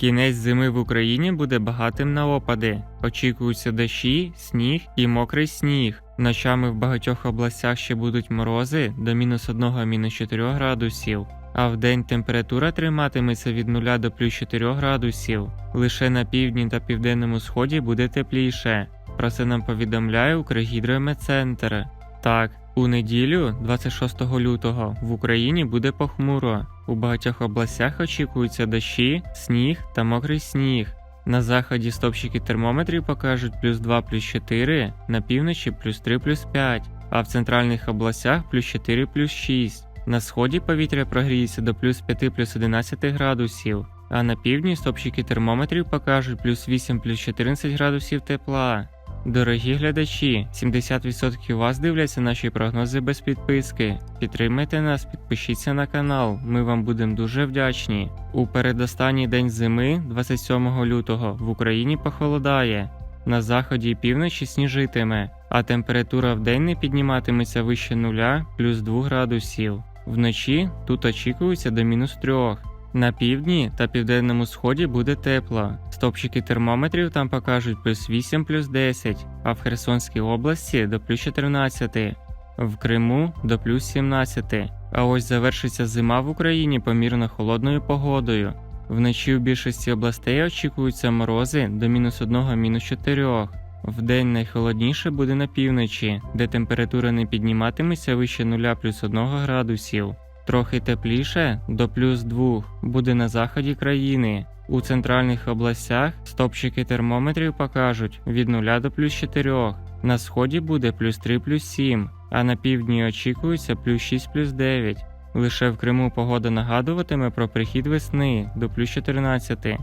Кінець зими в Україні буде багатим на опади. Очікуються дощі, сніг і мокрий сніг. Ночами в багатьох областях ще будуть морози до мінус 1 мінус 4 градусів. А вдень температура триматиметься від 0 до плюс 4 градусів. Лише на півдні та південному сході буде тепліше. Про це нам повідомляє Укргідрометцентр. Так, у неділю, 26 лютого, в Україні буде похмуро. У багатьох областях очікуються дощі, сніг та мокрий сніг. На заході стопчики термометрів покажуть плюс 2 плюс 4, на півночі плюс 3 плюс 5, а в центральних областях плюс 4 плюс 6. На сході повітря прогріється до плюс 5 плюс 11 градусів, а на півдні стопчики термометрів покажуть плюс 8 плюс 14 градусів тепла. Дорогі глядачі, 70% вас дивляться наші прогнози без підписки. Підтримайте нас, підпишіться на канал, ми вам будемо дуже вдячні. У передостанній день зими, 27 лютого, в Україні похолодає. На заході і півночі сніжитиме, а температура в день не підніматиметься вище нуля плюс 2 градусів. Вночі тут очікується до мінус 3. На півдні та південному сході буде тепло. Стопчики термометрів там покажуть плюс 8 плюс 10, а в Херсонській області до плюс 14, в Криму до плюс 17. А ось завершиться зима в Україні помірно холодною погодою. Вночі у більшості областей очікуються морози до мінус 1 мінус 4. Вдень найхолодніше буде на півночі, де температура не підніматиметься вище 0 плюс 1 градусів. Трохи тепліше до плюс 2 буде на заході країни. У центральних областях стопчики термометрів покажуть від 0 до плюс 4. На сході буде плюс 3 плюс 7, а на півдні очікується плюс 6 плюс 9. Лише в Криму погода нагадуватиме про прихід весни до плюс 14.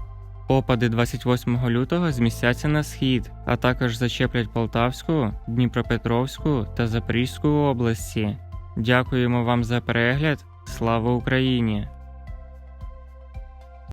Опади 28 лютого змістяться на схід, а також зачеплять Полтавську, Дніпропетровську та Запорізьку області. Дякуємо вам за перегляд. Слава Україні!